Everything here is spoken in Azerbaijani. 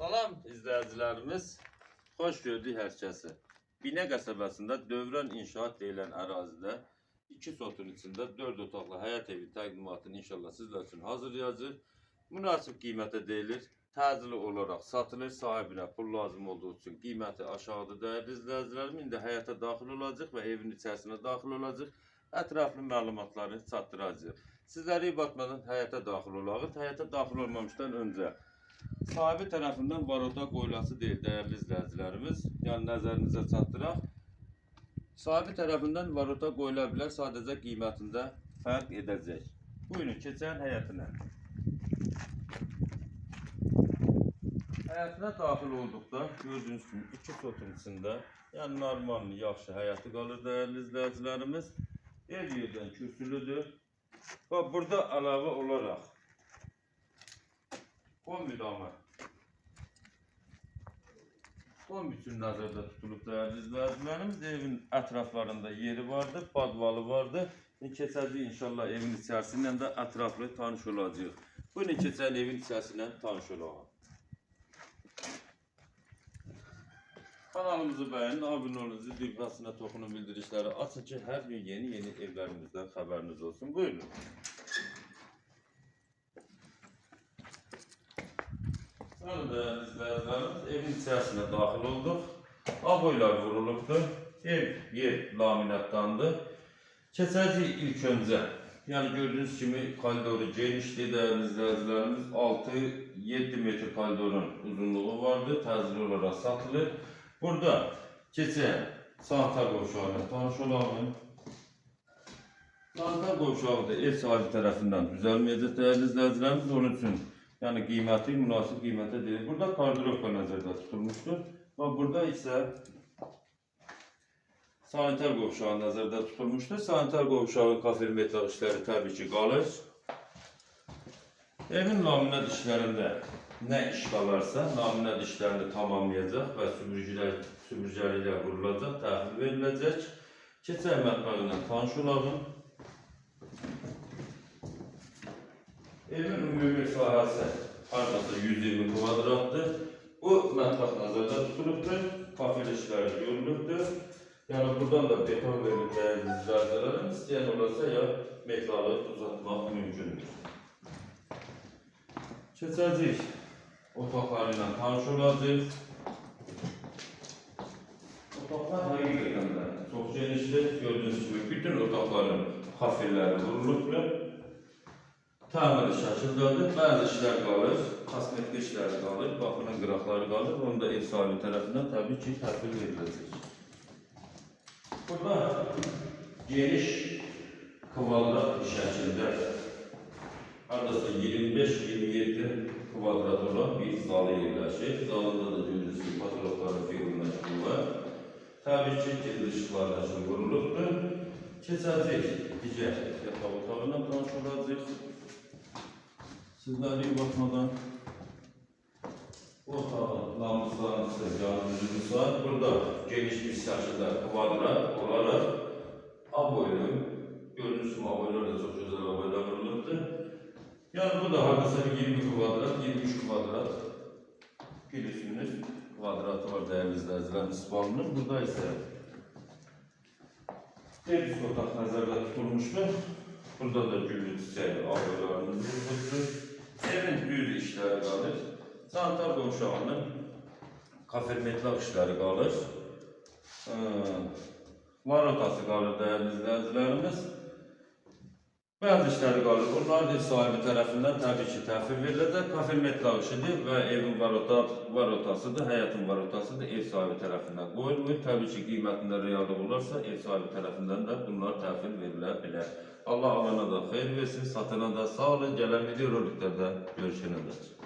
Salam izləyicilərimiz, xoş gördük hər kəsi. Binə qəsəbəsində Dövrən İnşaat deyilən ərazidə 2 sotun içində 4 otaqlı həyət evi təqdimatını inşallah sizlər üçün hazırlayacağıq. Münasib qiymətə deyilir. Təcili olaraq satılır. Sahibinə pul lazım olduğu üçün qiyməti aşağıdır dəyərli izləyicilərim. İndi həyətə daxil olacaq və evin içərisinə daxil olacaq. Ətraflı məlumatları çatdıracağıq. Sizləri batmadan həyətə daxil olağız. Həyətə daxil olmamışdan öncə sahibi tərəfindən varota qoyulası deyil dəyərli izləyicilərimiz. Yəni nəzərinizə çatdıraq. Sahibi tərəfindən varota qoyula bilər, sadəcə qiymətində fərq edəcək. Buyurun, keçən həyətinə. Həyətinə daxil olduqda gördüyünüz kimi iki sotun içində, yəni normal, yaxşı həyatı qalır dəyərli izləyicilərimiz. Ev yerdən kürsülüdür. Və burada əlavə olaraq damı kombi üçün nəzərdə tutulub dəyərli izləyicilərimiz. Evin ətraflarında yeri vardı, padvalı vardı. Keçəcəyik inşallah evin içərisindən də ətraflı tanış olacağıq. Buyurun keçən evin içərisindən tanış olaq. Kanalımızı beğenin, abone olun, zil düğmesine toxunun bildirişləri açın ki, hər gün yeni-yeni evlərimizdən xəbəriniz olsun. Buyurun. Sonra değerli izləyicilərimiz, evin içərisinə daxil olduq. Aboylar vurulubdur. Ev yer laminatdandır. Keçəcəyik ilk öncə. Yəni gördüyünüz kimi koridoru genişdir dəyərli izləyicilərimiz. 6-7 metr koridorun uzunluğu vardır. Təcili olaraq satılır. Burada keçən sanitar qovşağıyla tanış olalım. Sanitar qovşağı da ev sahibi tərəfindən düzəlməyəcək dəyərli izləyicilərimiz. Onun üçün yəni qiyməti münasib qiymətə deyil. Burada kardirovka nəzərdə tutulmuşdur. Və burada isə sanitar qovşağı nəzərdə tutulmuşdur. Sanitar qovşağı kafir metal işləri təbii ki qalır. Evin laminat işlərində nə iş qalarsa, laminat işlərini tamamlayacaq və süpürgülər, süpürgəliklər qurulacaq, təhvil veriləcək. Keçən mətbəqi ilə tanış olalım. Evin ümumi sahəsi hardasa 120 kvadratdır. Bu mətbəx nəzərdə tutulubdur. Kafel işləri görülübdür. Yəni buradan da beton verilib dəyərli izləyicilərim. İstəyən olarsa ya metalı uzatmaq mümkündür. Keçəcəyik otaqları ilə tanış olacağıq. Otaqlar həqiqətən də çox genişdir. Gördüyünüz kimi bütün otaqların kafelləri vurulubdur. Təmir şəkildədir. Bəzi işlər qalır, kosmetik işlər qalır, qapının qıraqları qalır. Onu da ev sahibi tərəfindən təbii ki, təhvil veriləcək. Burada geniş kvadrat şəkildə hardasa 25-27 kvadrat olan bir zalı yerləşir. Zalında da kimi patologların figuruna var. Təbii ki, ışıqlarına üçün vurulubdur. Keçəcək digər yataq otağına tanış olacaq. Sizləri baxmadan bu otağın lambaslarını sizə gördüyünüz var. Burada geniş bir şəkildə kvadrat olaraq A boylu, gördüyünüz kimi aboylar da çox gözəl aboylar vurulubdur. Yəni bu da hardasa bir 20 kvadrat, 23 kvadrat bilirsiniz kvadratı var dəyərli izləyicilərimiz spalının. Burada isə Tebrik otaq nəzərdə tutulmuşdur. Burada da güllü çiçəkli aboylarımız vurulubdur. Evin düz işləri qalır. Sanitar qovşağının kafermetlaq işləri qalır. Ee, Varotası qalır dəyərli izləyicilərimiz. Bəzi işləri qalır. Onlar ev sahibi tərəfindən təbii ki, təhvil veriləcək. Metlaq işidir və evin varota, varotasıdır, həyatın varotasıdır. Ev sahibi tərəfindən qoyulmur. Təbii ki, qiymətində reallıq olarsa, ev sahibi tərəfindən də bunlar təhvil verilə bilər. Allah alana da xeyir versin, satana da sağ olun. Gələn video roliklərdə görüşənə də.